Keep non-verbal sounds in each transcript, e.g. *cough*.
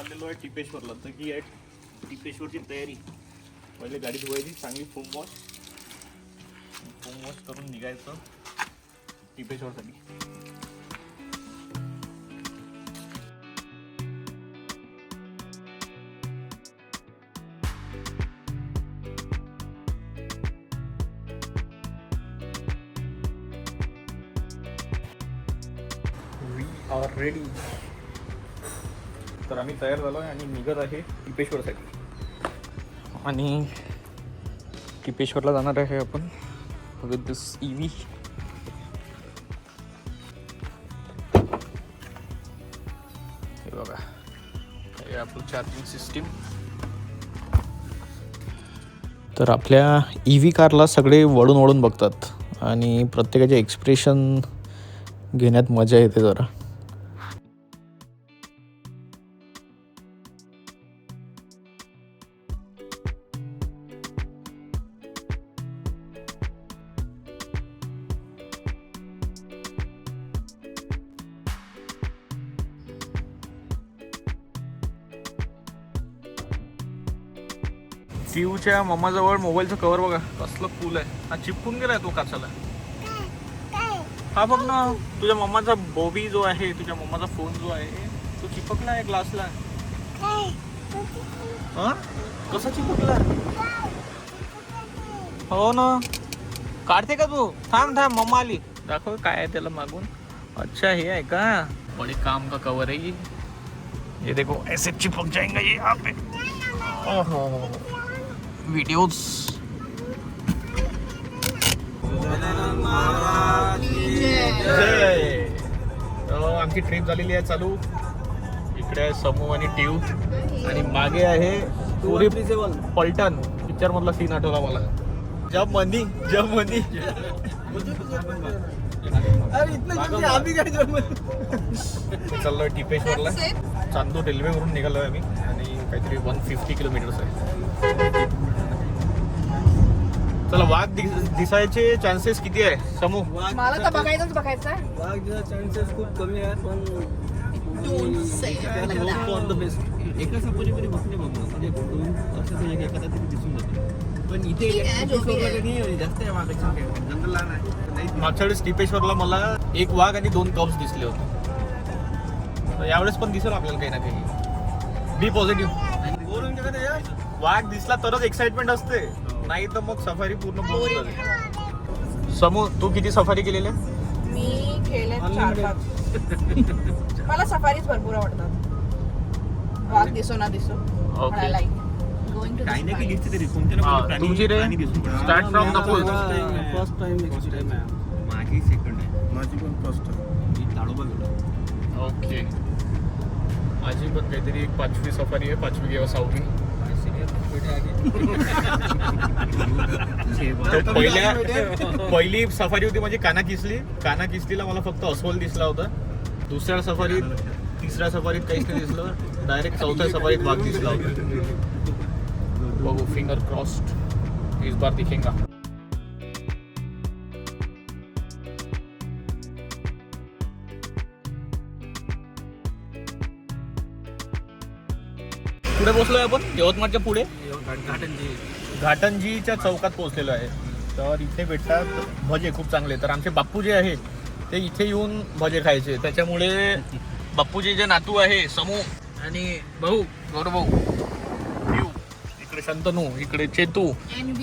चाललेलो आहे टिपेश्वरला. तर ही आहे टिपेश्वरची तयारी. पहिले गाडी धुवायची चांगली फोम वॉश फोम वॉश करून निघायचं टिपेश्वरसाठी. वी आर तर आम्ही तयार झालो आहे आणि निघत आहे टिपेश्वरसाठी. आणि टिपेश्वरला जाणार आहे आपण विथ दिस ई व्ही हे बघा हे आपलं चार्जिंग सिस्टीम. तर आपल्या ई व्ही कारला सगळे वळून वळून बघतात आणि प्रत्येकाचे एक्सप्रेशन घेण्यात मजा येते जरा. शिवच्या मम्माजवळ मोबाईलचं कवर बघा. कसलं कूल आहे. हा चिपकून गेलाय तो काचाला. हा बघ ना तुझ्या मम्माचा बॉबी जो आहे तुझ्या मम्माचा फोन जो आहे तो चिपकला आहे ग्लासला हा? कसा चिपकला? हो ना. काढते का तू? थांब थांब मम्मा आली. दाखव काय आहे त्याला मागून. अच्छा हे आहे का? बड़े काम का कवर है? ये ये देखो ऐसे चिपक जाएंगे ये यहाँ पे. ओहो. व्हिडिओज हो, आमची ट्रिप झालेली आहे चालू. इकडे आहे समूह आणि ट्यू. आणि मागे आहे पुरी पलटन पिक्चर मधला सीन आठवला मला. जब मंदी जब मंदी चाललोय टिपेश्वरला चांदूर रेल्वेवरून निघालोय आम्ही. आणि काहीतरी वन फिफ्टी किलोमीटर्स आहे. चला वाघ दिस- दिसायचे चान्सेस किती आहे? समूह मला तर बघायचंच बघायचं. वाघ चान्सेस खूप कमी आहे पण एका म्हणजे दोन वर्षाचा एखादा तरी पण इथे आहे, आहे. जास्त आहे वाघाची संख्या. जंगल लहान आहे मागच्या वेळेस टिपेश्वरला मला एक वाघ आणि दोन कप्स दिसले होते. तर यावेळेस पण दिसेल आपल्याला काही ना काही. बी पॉझिटिव्ह. वाघ दिसला तरच एक्साइटमेंट असते. नाही तर मग सफारी पूर्ण बोर समूह तू किती सफारी केलेल्या मी खेळले चार पाच. *laughs* मला सफारीच भरपूर आवडतात. वाघ दिसो ना दिसो. Okay. मला like. काही नाही की sky. दिसते तरी. कोणत्या ना कोणत्या प्राणी- तुमची रे? प्राणी दिसून पडतात. Start from the full. First time माझी सेकंड आहे. माझी पण फर्स्ट मी ताडोबा गेलो ओके माझी पण काहीतरी एक पाचवी सफारी आहे. पाचवी किंवा सहावी तर *laughs* पहिल्या *laughs* पहिली सफारी होती माझी काना किसली काना किसलीला मला फक्त अस्वल दिसला होता. दुसऱ्या सफारीत तिसऱ्या सफारीत काहीच नाही दिसलं. डायरेक्ट चौथ्या सफारीत वाघ दिसला होता. बघू फिंगर क्रॉस्ड इस बार दिखेगा। पुढे पोहोचलोय आपण? यवतमाळच्या पुढे? घाटनची घाटंजीच्या चौकात पोहोचलेलो आहे. तर इथे भेटतात भजे खूप चांगले. तर आमचे बाप्पू जे आहे ते इथे येऊन भजे खायचे. त्याच्यामुळे बाप्पूचे जे नातू आहे समूह आणि भाऊ गौरव भाऊ इकडे शंतनू इकडे चेतू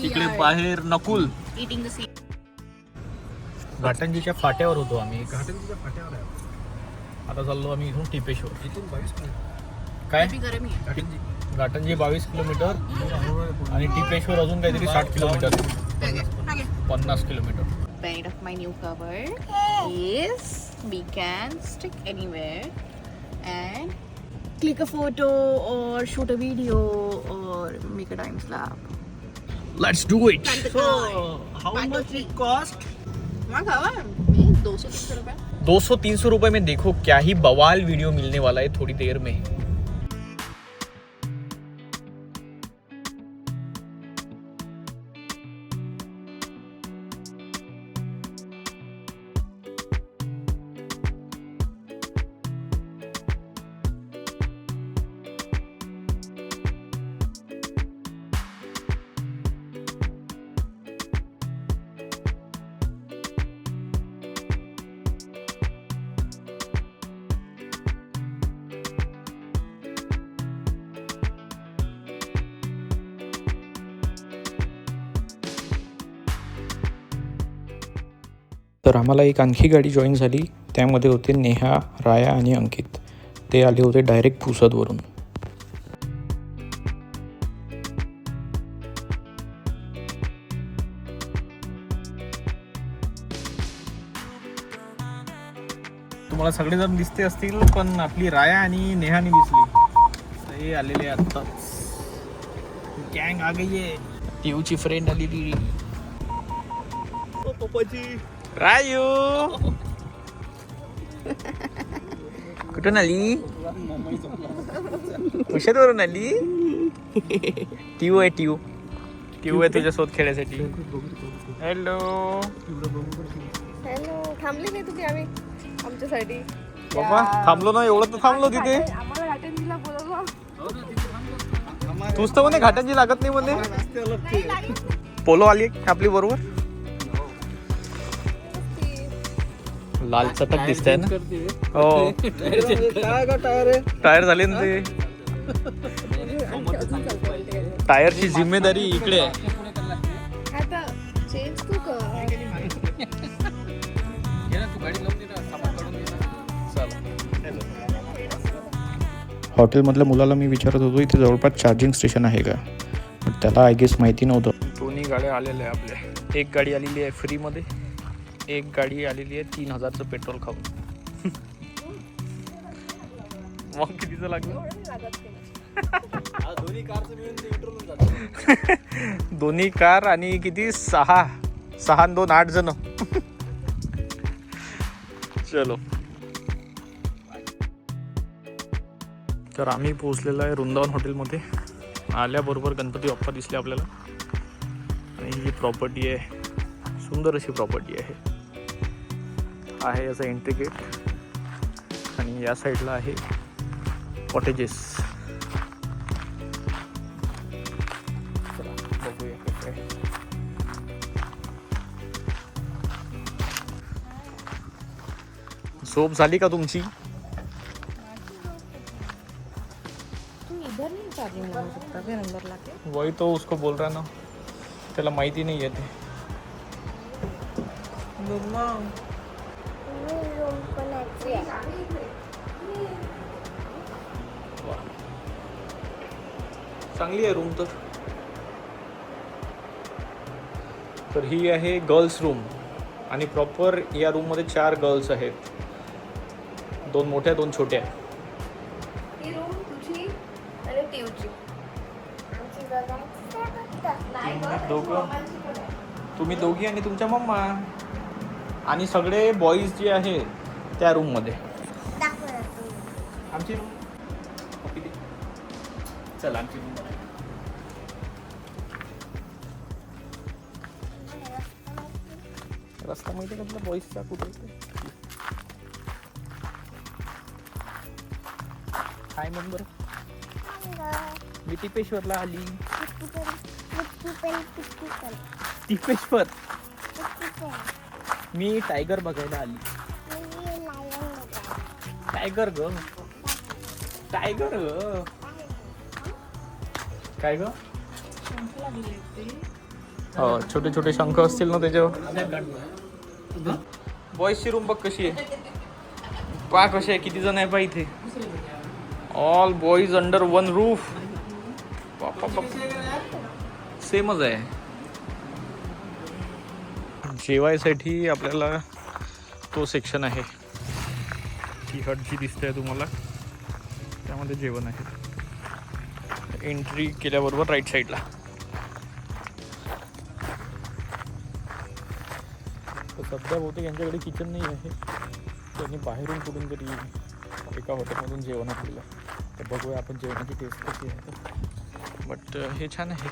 इकडे बाहेर नकुल. घाटंजीच्या फाट्यावर होतो आम्ही. घाटनच्या फाट्यावर आहे. आता चाललो आम्ही इथून टिपेश्वर. इथून बावीस काय? घाटंजी. बावीस किलोमीटर आणि टिपेश्वर अजून काहीतरी साठ किलोमीटर. पन्नास kilometre. Benefit of my new cover is we can stick anywhere and click a photo or shoot a video or for make a time slab. Let's do it. So, how much it cost? दो सौ तीन सौ रुपए में देखो क्या ही बवाल video मिलने वाला है थोड़ी देर में तर आम्हाला एक आणखी गाडी जॉईन झाली. त्यामध्ये होते नेहा राया आणि अंकित. ते आले होते डायरेक्ट पुसदवरून तुम्हाला सगळेजण दिसते असतील पण आपली राया आणि नेहानी दिसली. हे आलेले आत्ताच. गँग आ गई आहे. टीयूची फ्रेंड आलेली. पप्पाची रायू कुठून आली कुशलवरून आली ट्यू आहे ट्यू ट्यू आहे तुझ्यासोबत खेळायसाठी हॅलो हॅलो थांबले नाही तुम्ही आम्ही. आमच्यासाठी बाबा थांबलो ना एवढं तर थांबलो तिथे. तूच तर म्हणे घाटांची लागत नाही म्हणे. पोलो आली आपली बरोबर. लाल चटक दिसतंय ना? हो. टायर झाले ना ते? टायरची जिम्मेदारी इकडे आहे. आता चेंज तू कर. हॉटेलमधल्या मुलाला मी विचारत होतो इथे जवळपास चार्जिंग स्टेशन आहे का? त्याला आय गेस माहिती नव्हतं. दोन्ही गाड्या आलेल्या आपल्या. एक गाडी आलेली आहे फ्रीमध्ये एक गाडी आलेली आहे तीन हजारचं पेट्रोल खाऊन. मग कितीचं लागलं? दोन्ही दोन्ही कार आणि किती? सहा. सहा आणि दोन आठ जण. चलो. तर आम्ही पोहोचलेलो आहे वृंदावन हॉटेलमध्ये. आल्याबरोबर गणपती बाप्पा दिसले आपल्याला. आणि ही प्रॉपर्टी आहे. सुंदर अशी प्रॉपर्टी आहे. आहे याचा एंट्री गेट आणि या साईडला आहे कॉटेजेस झोप झाली का तुमची? तू इधर नहीं चार्जिंग लगा सकता फिर अंदर लाके वही तो उसको बोल रहा ना त्याला माहिती नाही येते चांगली आहे रूम तर. तर ही आहे गर्ल्स रूम आणि प्रॉपर या रूममध्ये चार गर्ल्स आहेत. दोन मोठ्या दोन छोट्या. दोघं तुम्ही दोघी आणि तुमच्या मम्मा. आणि सगळे बॉईज जे आहे त्या रूममध्ये आमची रूम चला आमची रूम रस्ता माहिती आहे का तुला? बॉईजचा कुठे आहे? हाय म्हण बरं मी टिपेश्वरला आली. टिपेश्वर मी टायगर बघायला आली टायगर ग. टायगर ग. काय ग? हो छोटे छोटे शंख असतील ना त्याच्यावर. बॉईजची रूम बघ कशी आहे. पा कशी आहे किती जण आहे पा इथे. All boys under one roof सेमच आहे. जेवायसाठी आपल्याला तो सेक्शन आहे. ती हट जी दिसते तुम्हाला. त्यामध्ये जेवण आहे. एंट्री केल्याबरोबर राईट साईडला तर सध्या बहुतेक यांच्याकडे किचन नाही आहे. त्यांनी बाहेरून कुठून तरी एका हॉटेलमधून जेवण आहे. तर बघूया आपण जेवणाची टेस्ट कशी आहे. बट हे छान आहे.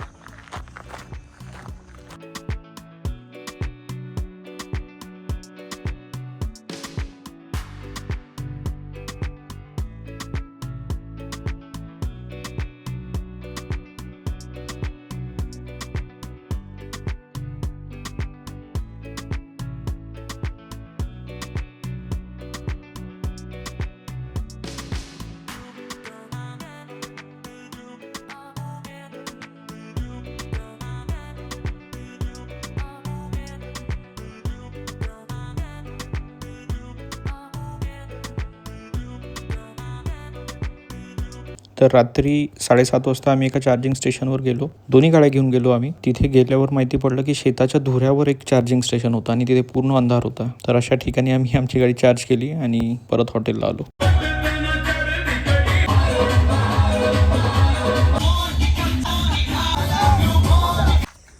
तर रात्री साडेसात वाजता आम्ही एका चार्जिंग स्टेशनवर गेलो. दोन्ही गाड्या घेऊन गेलो आम्ही. तिथे गेल्यावर माहिती पडलं की शेताच्या धुऱ्यावर एक चार्जिंग स्टेशन होतं आणि तिथे पूर्ण अंधार होता. तर अशा ठिकाणी आम्ही आमची गाडी चार्ज केली आणि परत हॉटेलला आलो.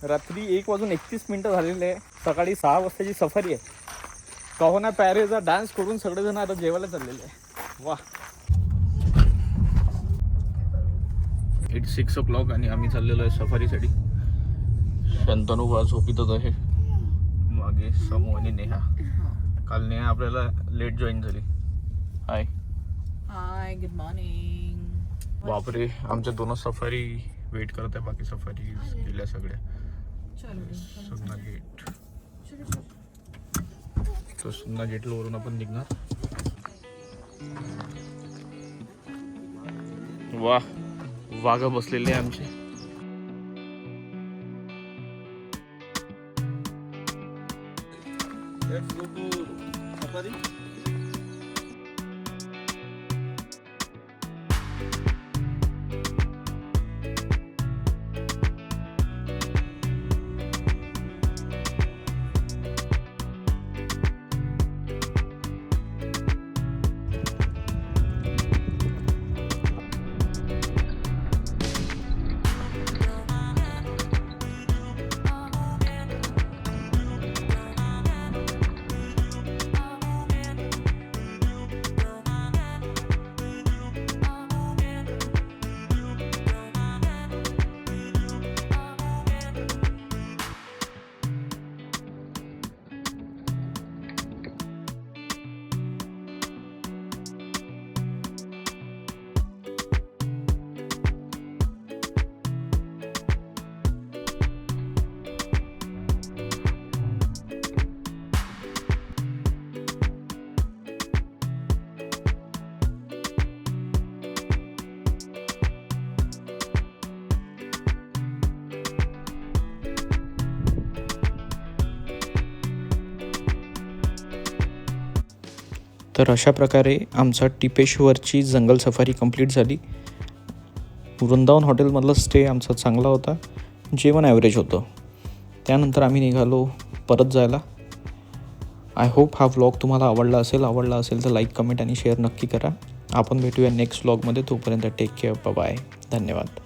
रात्री एक वाजून एकतीस मिनिटं झालेले आहे. सकाळी सहा वाजताची सफारी आहे. कहोना पॅरेचा डान्स करून सगळेजण आता जेवायला चाललेले आहे. वा एट सिक्स ओ क्लॉक आणि आम्ही चाललेलो आहे सफारीसाठी. शंतनू बा झोपीतच आहे. मागे समू आणि नेहा. काल नेहा आपल्याला लेट जॉईन झाली. हाय हाय गुड मॉर्निंग बापरे आमच्या दोन सफारी वेट करत आहे बाकी सफारी गेल्या सगळ्या. सुन्ना गेट तो सुन्ना गेट वरून आपण निघणार. वा वाघ बसलेले आमचे. तर अशा प्रकारे आमचा टिपेश्वरची जंगल सफारी कंप्लीट झाली. वृंदावन हॉटेलमधला स्टे आमचा चांगला होता. जेवण ॲव्हरेज होतं. त्यानंतर आम्ही निघालो परत जायला. आय होप हा व्लॉग तुम्हाला आवडला असेल आवडला असेल तर लाईक कमेंट आणि शेअर नक्की करा. आपण भेटूया नेक्स्ट व्लॉगमध्ये तोपर्यंत टेक केअर बाय धन्यवाद.